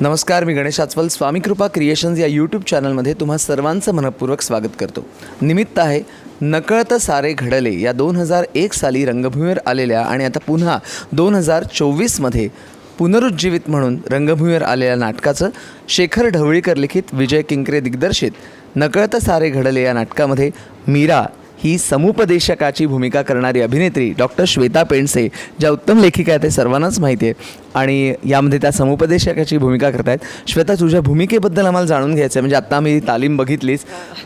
नमस्कार मी गणेश आचवल. स्वामी कृपा क्रिएशन्स या यूट्यूब चॅनलमध्ये तुम्हा सर्वांचं मनपूर्वक स्वागत करतो. निमित्त आहे नकळत सारे घडले या दोन हजार एक साली रंगभूमीवर आलेल्या आणि आता पुन्हा दोन हजार चोवीसमध्ये पुनरुज्जीवित म्हणून रंगभूमीवर आलेल्या नाटकाचं शेखर ढवळीकर लिखित विजय किंकरे दिग्दर्शित नकळत सारे घडले या नाटकामध्ये मीरा ही समुपदेशकाची भूमिका करणारी अभिनेत्री डॉक्टर श्वेता पेंडसे ज्या उत्तम लेखिका आहेत ते सर्वांनाच माहिती आहे. आणि यामध्ये त्या समुपदेशकाची भूमिका करतायत. श्वेता तुझ्या भूमिकेबद्दल आम्हाला जाणून घ्यायचं आहे म्हणजे आत्ता मी तालीम बघितलीच.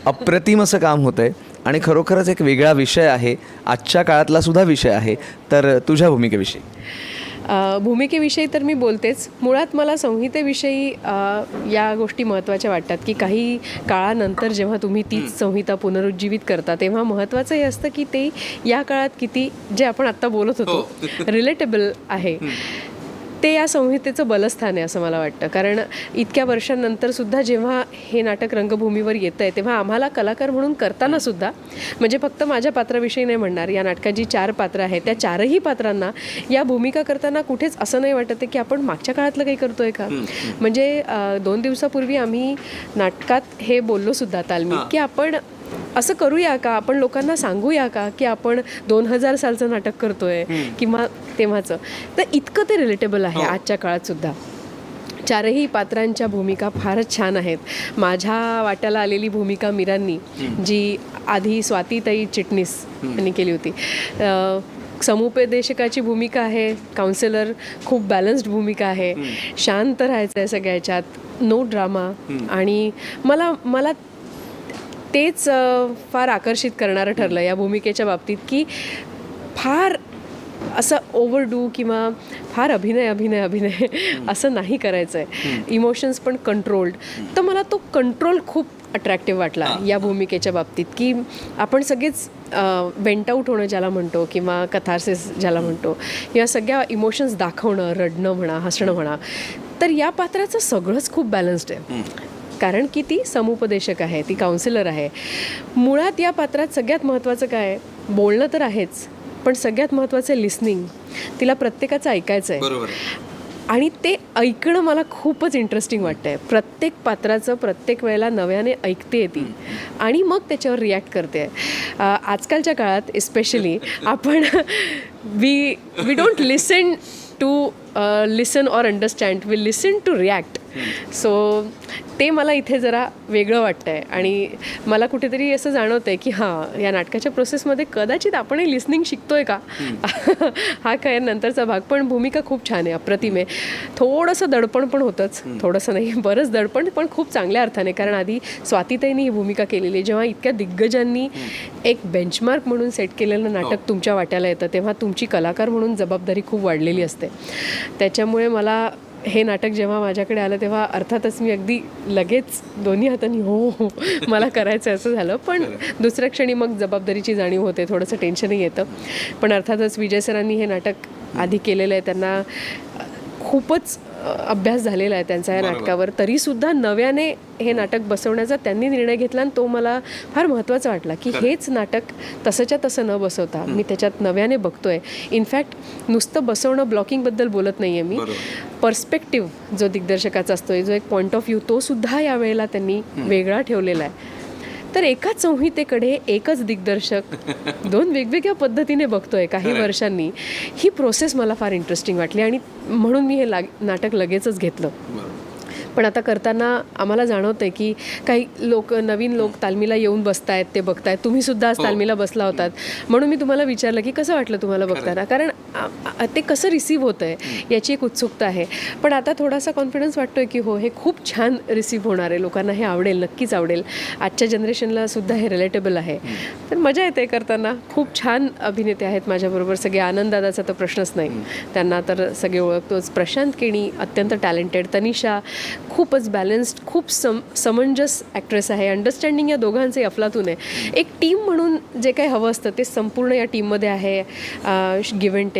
अप्रतिम असं काम होतं आहे आणि खरोखरच एक वेगळा विषय आहे. आजच्या काळातला सुद्धा विषय आहे. तर तुझ्या भूमिकेविषयी. भूमिकेविषयी तर मी बोलतेच. मुळात मला संहितेविषयी या गोष्टी महत्त्वाच्या वाटतात की काही काळानंतर जेव्हा तुम्ही तीच संहिता पुनरुज्जीवित करता तेव्हा महत्त्वाचं हे असतं की ते या काळात किती जे आपण आत्ता बोलत होतो रिलेटेबल आहे. ते या संहितेचं बलस्थान आहे असं मला वाटतं. कारण इतक्या वर्षांनंतर सुद्धा जेव्हा हे नाटक रंगभूमीवर येतं आहे तेव्हा आम्हाला कलाकार म्हणून करताना सुद्धा म्हणजे फक्त माझ्या पात्राविषयी नाही म्हणणार या नाटकात जी चार पात्रं आहेत त्या चारही पात्रांना या भूमिका करताना कुठेच असं नाही वाटत आहे की आपण मागच्या काळातलं काही करतोय का? म्हणजे दोन दिवसापूर्वी आम्ही नाटकात हे बोललो सुद्धा तालमीत की आपण असं करूया का? आपण लोकांना सांगूया का की आपण दोन हजार सालचं नाटक करतोय किंवा तेव्हाचं? तर इतकं ते रिलेटेबल आहे आजच्या काळात सुद्धा. चारही पात्रांच्या भूमिका फारच छान आहेत. माझ्या वाट्याला आलेली भूमिका मीरांनी जी आधी स्वातीताई चिटणीस यांनी केली होती. समुपदेशकाची भूमिका आहे काउन्सिलर खूप बॅलन्स्ड भूमिका आहे. शांत राहायचं आहे सगळ्या ह्याच्यात नो ड्रामा आणि मला मला तेच फार आकर्षित करणारं ठरलं या भूमिकेच्या बाबतीत की फार असं ओव्हरडू किंवा फार अभिनय अभिनय अभिनय असं नाही करायचं आहे इमोशन्स पण कंट्रोल्ड. तर मला तो कंट्रोल खूप अट्रॅक्टिव्ह वाटला या भूमिकेच्या बाबतीत की आपण सगळेच वेंट आऊट होणं ज्याला म्हणतो किंवा कथारसिस ज्याला म्हणतो या सगळ्या इमोशन्स दाखवणं रडणं म्हणा हसणं म्हणा तर या पात्राचं सगळंच खूप बॅलन्स्ड आहे. कारण की ती समुपदेशक आहे ती काउन्सिलर आहे. मुळात या पात्रात सगळ्यात महत्त्वाचं काय बोलणं तर आहेच पण सगळ्यात महत्त्वाचं लिस्निंग तिला प्रत्येकाचं ऐकायचं आहे. आणि ते ऐकणं मला खूपच इंटरेस्टिंग वाटतं आहे प्रत्येक पात्राचं प्रत्येक वेळेला नव्याने ऐकते ती. आणि मग त्याच्यावर रिॲक्ट करते. आजकालच्या काळात एस्पेशली आपण we we don't listen to listen or understand we listen to react so ते मला इथे जरा वेगळं वाटतं आहे आणि मला कुठेतरी असं जाणवतं आहे की हां या नाटकाच्या प्रोसेसमध्ये कदाचित आपणही लिस्निंग शिकतोय का? हा काय नंतरचा भाग. पण भूमिका खूप छान आहे अप्रतिम आहे. थोडंसं दडपण पण होतंच. थोडंसं नाही बरंच दडपण पण खूप चांगल्या अर्थाने. कारण आधी स्वातीताईंनी ही भूमिका केलेली आहे. जेव्हा इतक्या दिग्गजांनी एक बेंचमार्क म्हणून सेट केलेलं नाटक तुमच्या वाट्याला येतं तेव्हा तुमची कलाकार म्हणून जबाबदारी खूप वाढलेली असते. त्याच्यामुळे मला हे नाटक जेव्हा माझ्याकडे आलं तेव्हा अर्थातच मी अगदी लगेच दोन्ही हातांनी हो हो मला करायचं असं झालं. पण दुसऱ्या क्षणी मग जबाबदारीची जाणीव होते थोडंसं टेन्शनही येतं. पण अर्थातच विजय सरांनी हे नाटक आधी केलेलं आहे त्यांना खूपच अभ्यास झालेला आहे त्यांचा या नाटकावर. तरीसुद्धा नव्याने हे नाटक बसवण्याचा त्यांनी निर्णय घेतला आणि तो मला फार महत्त्वाचा वाटला की हेच नाटक तसंच्या तसं न बसवता मी त्याच्यात नव्याने बघतोय. इनफॅक्ट नुसतं बसवणं ब्लॉकिंगबद्दल बोलत नाही आहे मी पर्स्पेक्टिव्ह जो दिग्दर्शकाचा असतो जो एक पॉईंट ऑफ व्ह्यू तो सुद्धा यावेळेला त्यांनी वेगळा ठेवलेला आहे. तर एकाच संहितेकडे एकच दिग्दर्शक दोन वेगवेगळ्या पद्धतीने बघतोय काही वर्षांनी. ही प्रोसेस मला फार इंटरेस्टिंग वाटली आणि म्हणून मी हे लाग नाटक लगेचच घेतलं. पण आता करताना आम्हाला जाणवतं आहे की काही लोक नवीन लोक तालमीला येऊन बसतायत ते बघतायत. तुम्ही सुद्धा आज तालमीला बसला होतात. म्हणून मी तुम्हाला विचारलं की कसं वाटलं तुम्हाला बघताना? कारण ते कसं रिसीव्ह होतं आहे याची एक उत्सुकता आहे. पण आता थोडासा कॉन्फिडन्स वाटतोय की हो हे खूप छान रिसीव्ह होणार आहे. लोकांना हे आवडेल नक्कीच आवडेल. आजच्या जनरेशनला सुद्धा हे रिलेटेबल आहे. तर मजा येते करताना. खूप छान अभिनेते आहेत माझ्याबरोबर. सगळे आनंददादाचा तर प्रश्नच नाही. त्यांना तर सगळे ओळखतोच. प्रशांत केणी अत्यंत टॅलेंटेड तनिषा खूपच बॅलन्स्ड खूप सम समंजस ॲक्ट्रेस आहे. अंडरस्टँडिंग या दोघांचे अफलातून आहे. एक टीम म्हणून जे काही हवं असतं ते संपूर्ण या टीममध्ये आहे. गिव्ह अँड टेक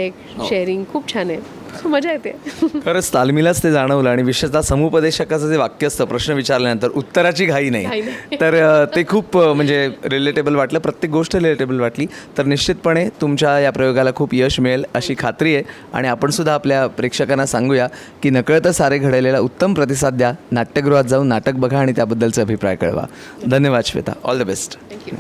शेअरिंग खूप छान आहे. मजा येते. खरंच तालमीलाच ते जाणवलं आणि विशेषतः समुपदेशकाचं जे वाक्य असतं प्रश्न विचारल्यानंतर उत्तराची घाई नाही. तर ते खूप म्हणजे रिलेटेबल वाटलं. प्रत्येक गोष्ट रिलेटेबल वाटली. तर निश्चितपणे तुमच्या या प्रयोगाला खूप यश मिळेल अशी खात्री आहे. आणि आपण सुद्धा आपल्या प्रेक्षकांना सांगूया की नकळतं सारे घडलेला उत्तम प्रतिसाद द्या. नाट्यगृहात जाऊन नाटक बघा आणि त्याबद्दलचे अभिप्राय कळवा. धन्यवाद Shweta. All the best thank you